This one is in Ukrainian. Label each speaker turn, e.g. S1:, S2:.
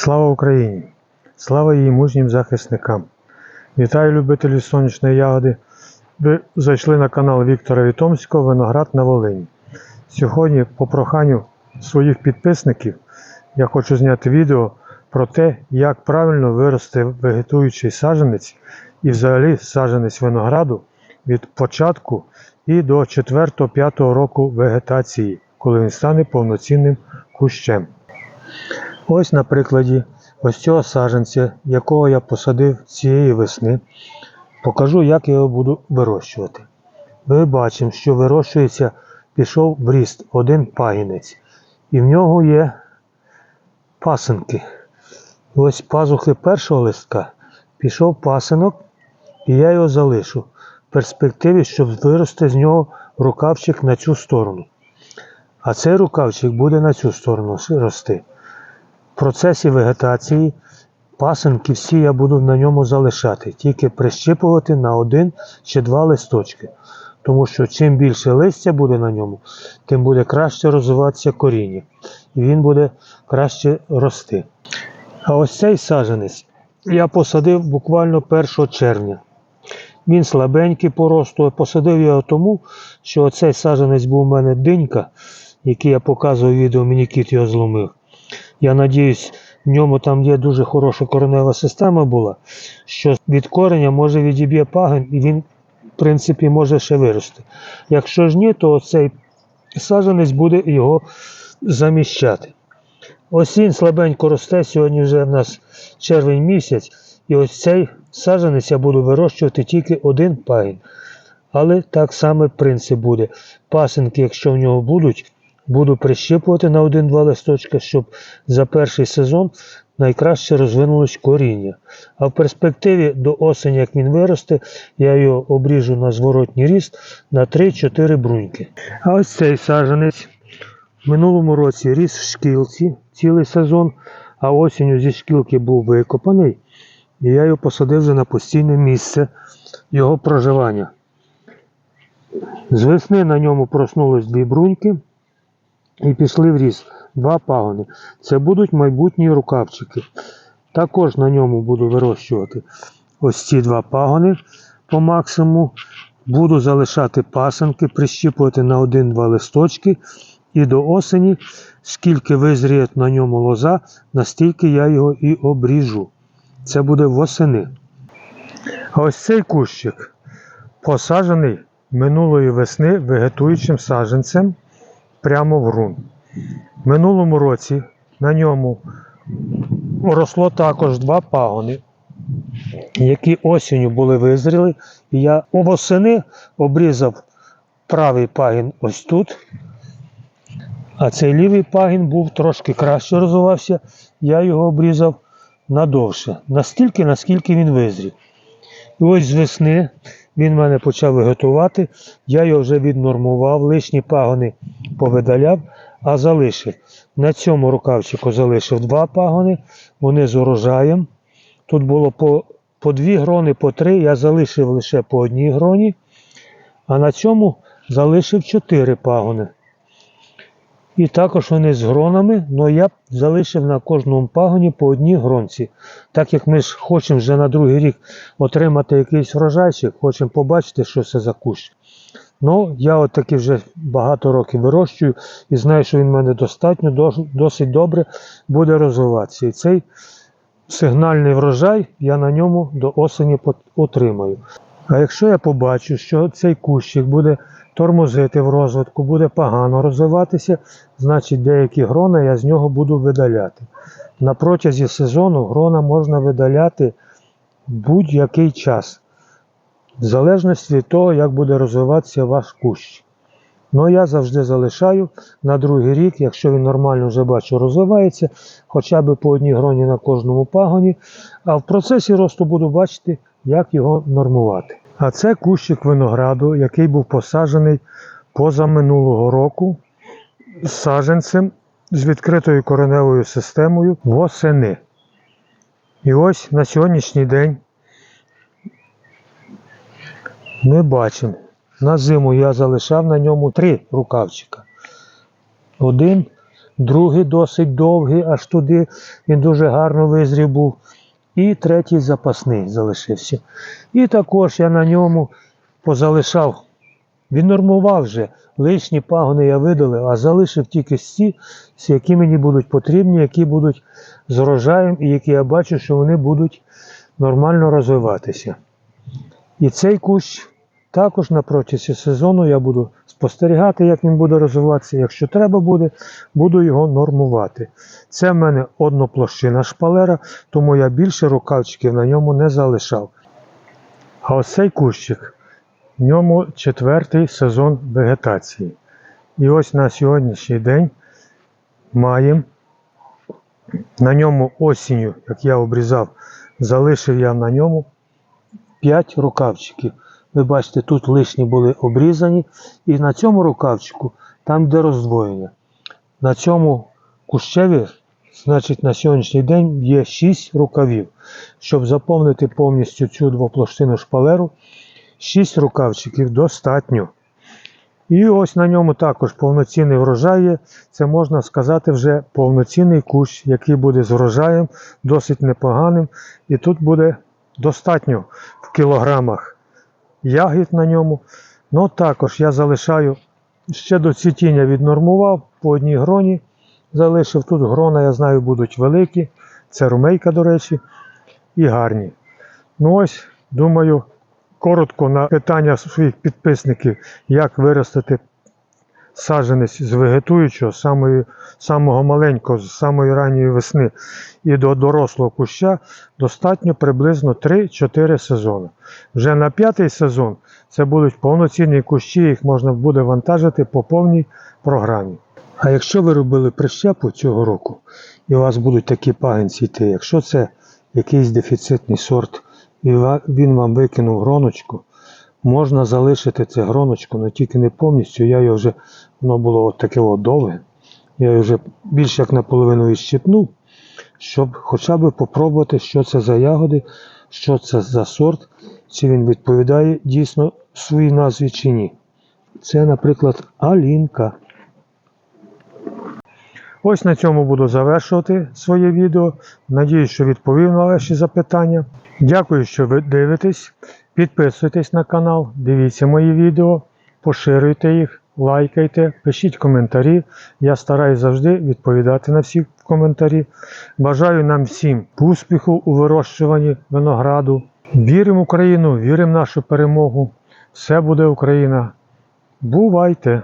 S1: Слава Україні! Слава її мужнім захисникам! Вітаю любителів сонячної ягоди. Ви зайшли на канал Віктора Вітомського Виноград на Волині. Сьогодні, по проханню своїх підписників, я хочу зняти відео про те, як правильно вирости вегетуючий саджанець і взагалі саджанець винограду від початку і до 4-5 року вегетації, коли він стане повноцінним кущем. Ось на прикладі ось цього саджанця, якого я посадив цієї весни, покажу, як я його буду вирощувати. Ми бачимо, що вирощується, пішов в ріст один пагінець, і в нього є пасинки. Ось пазухи першого листка пішов пасинок, і я його залишу в перспективі, щоб вирости з нього рукавчик на цю сторону. А цей рукавчик буде на цю сторону рости. Процесі вегетації пасинки всі я буду на ньому залишати, тільки прищипувати на один чи два листочки. Тому що чим більше листя буде на ньому, тим буде краще розвиватися коріння. І він буде краще рости. А ось цей саджанець я посадив буквально 1 червня. Він слабенький по росту. Посадив його тому, що оцей саджанець був у мене динька, який я показував відео, мені кіт його зломив. Я надіюсь, в ньому там є дуже хороша коренева система була, що від кореня може відіб'є пагін і він, в принципі, може ще вирости. Якщо ж ні, то цей саджанець буде його заміщати. Ось він слабенько росте, сьогодні вже в нас червень місяць, і ось цей саджанець я буду вирощувати тільки один пагін. Але так само принцип буде. Пасинки, якщо в нього будуть, буду прищипувати на один-два листочка, щоб за перший сезон найкраще розвинулось коріння. А в перспективі до осені, як він виросте, я його обріжу на зворотній ріст на 3-4 бруньки. А ось цей саджанець в минулому році ріс в шкілці цілий сезон, а осінню зі шкілки був викопаний, і я його посадив вже на постійне місце його проживання. З весни на ньому проснулись дві бруньки і пішли в ріст два пагони. Це будуть майбутні рукавчики. Також на ньому буду вирощувати ось ці два пагони по максимуму. Буду залишати пасанки, прищіпувати на один-два листочки. І до осені, скільки визріє на ньому лоза, настільки я його і обріжу. Це буде восени. А ось цей кущик посаджений минулої весни вегетуючим саджанцем прямо в ґрунт. Минулому році на ньому росло також два пагони, які осінню були визріли. І я восени обрізав правий пагін ось тут. А цей лівий пагін був трошки краще розвивався, я його обрізав надовше, настільки, наскільки він визрів. І ось з весни він мене почав виготувати, я його вже віднормував, лишні пагони повидаляв, а залишив. На цьому рукавчику залишив два пагони, вони з урожаєм. Тут було по, по дві грони, по три, я залишив лише по одній гроні, а на цьому залишив чотири пагони. І також вони з гронами, але я б залишив на кожному пагоні по одній гронці. Так як ми ж хочемо вже на другий рік отримати якийсь врожайчик, хочемо побачити, що це за кущ. Ну, я от таки вже багато років вирощую і знаю, що він в мене достатньо, досить добре буде розвиватися. І цей сигнальний врожай я на ньому до осені отримаю. А якщо я побачу, що цей кущик буде тормозити в розвитку, буде погано розвиватися, значить деякі грона я з нього буду видаляти. На протязі сезону грона можна видаляти будь-який час, в залежності від того, як буде розвиватися ваш кущ. Ну, я завжди залишаю на другий рік, якщо він нормально вже бачу, розвивається, хоча б по одній гроні на кожному пагоні. А в процесі росту буду бачити, як його нормувати. А це кущик винограду, який був посаджений позаминулого року з саджанцем з відкритою кореневою системою восени. І ось на сьогоднішній день ми бачимо, на зиму я залишав на ньому три рукавчика. Один другий досить довгий, аж туди він дуже гарно визрів був. І третій запасний залишився. І також я на ньому позалишав. Він нормував вже. Лишні пагони я видалив, а залишив тільки ті, які мені будуть потрібні, які будуть з урожаєм і які я бачу, що вони будуть нормально розвиватися. І цей кущ також на протязі сезону я буду спостерігати, як він буде розвиватися. Якщо треба буде, буду його нормувати. Це в мене одноплощина шпалера, тому я більше рукавчиків на ньому не залишав. А ось цей кущик, в ньому четвертий сезон вегетації. І ось на сьогоднішній день маємо на ньому осінню, як я обрізав, залишив я на ньому 5 рукавчиків. Ви бачите, тут лишні були обрізані, і на цьому рукавчику, там де роздвоєння. На цьому кущеві, значить, на сьогоднішній день є 6 рукавів. Щоб заповнити повністю цю двоплощину шпалеру, 6 рукавчиків достатньо. І ось на ньому також повноцінний врожай є. Це можна сказати вже повноцінний кущ, який буде з врожаєм досить непоганим. І тут буде достатньо в кілограмах ягід на ньому. Ну також я залишаю ще до цвітіння віднормував по одній гроні. Залишив тут грона, я знаю, будуть великі. Це румейка, до речі, і гарні. Ну ось, думаю, коротко на питання своїх підписників, як виростити саджанець з вегетуючого, самої, самого маленького, з самої ранньої весни і до дорослого куща достатньо приблизно 3-4 сезони. Вже на п'ятий сезон це будуть повноцінні кущі, їх можна буде вантажити по повній програмі. А якщо ви робили прищепу цього року, і у вас будуть такі пагінці йти, якщо це якийсь дефіцитний сорт, і він вам викинув гроночку, можна залишити це гроночко, але тільки не повністю. Я його вже, воно було таке довге. Я його вже більш як наполовину відщипнув, щоб хоча б попробувати, що це за ягоди, що це за сорт, чи він відповідає дійсно своїй назві чи ні. Це, наприклад, Алінка. Ось на цьому буду завершувати своє відео. Надіюсь, що відповів на ваші запитання. Дякую, що ви дивитесь. Підписуйтесь на канал, дивіться мої відео, поширюйте їх, лайкайте, пишіть коментарі. Я стараюсь завжди відповідати на всі коментарі. Бажаю нам всім успіху у вирощуванні винограду. Віримо в Україну, віримо в нашу перемогу. Все буде Україна. Бувайте!